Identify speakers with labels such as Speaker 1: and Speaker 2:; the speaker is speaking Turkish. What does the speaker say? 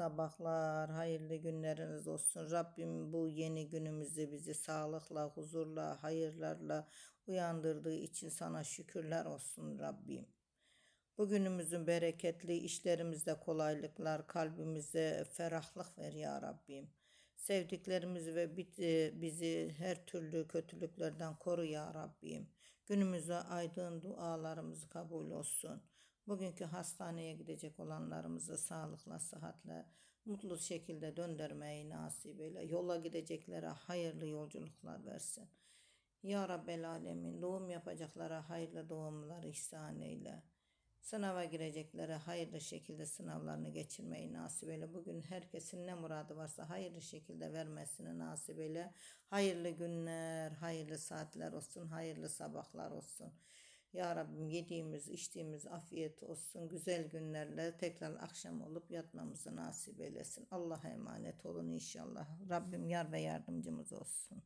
Speaker 1: sabahlar, hayırlı günleriniz olsun. Rabbim bu yeni günümüzde bizi sağlıkla, huzurla, hayırlarla uyandırdığı için sana şükürler olsun Rabbim. Bugünümüzün bereketli işlerimizde kolaylıklar, kalbimize ferahlık ver ya Rabbim. Sevdiklerimizi ve e, bizi her türlü kötülüklerden koru ya Rabbim. Günümüze aydın dualarımız kabul olsun. Bugünkü hastaneye gidecek olanlarımızı sağlıkla, sıhhatle, mutlu şekilde döndürmeyi nasip eyle. Yola gideceklere hayırlı yolculuklar versin. Ya Rabbel Alemin doğum yapacaklara hayırlı doğumlar ihsan eyle. Sınava gireceklere hayırlı şekilde sınavlarını geçirmeyi nasip eyle. Bugün herkesin ne muradı varsa hayırlı şekilde vermesini nasip eyle. Hayırlı günler, hayırlı saatler olsun, hayırlı sabahlar olsun. Ya Rabbim yediğimiz, içtiğimiz afiyet olsun. Güzel günlerle tekrar akşam olup yatmamızı nasip eylesin. Allah'a emanet olun inşallah. Rabbim yar ve yardımcımız olsun.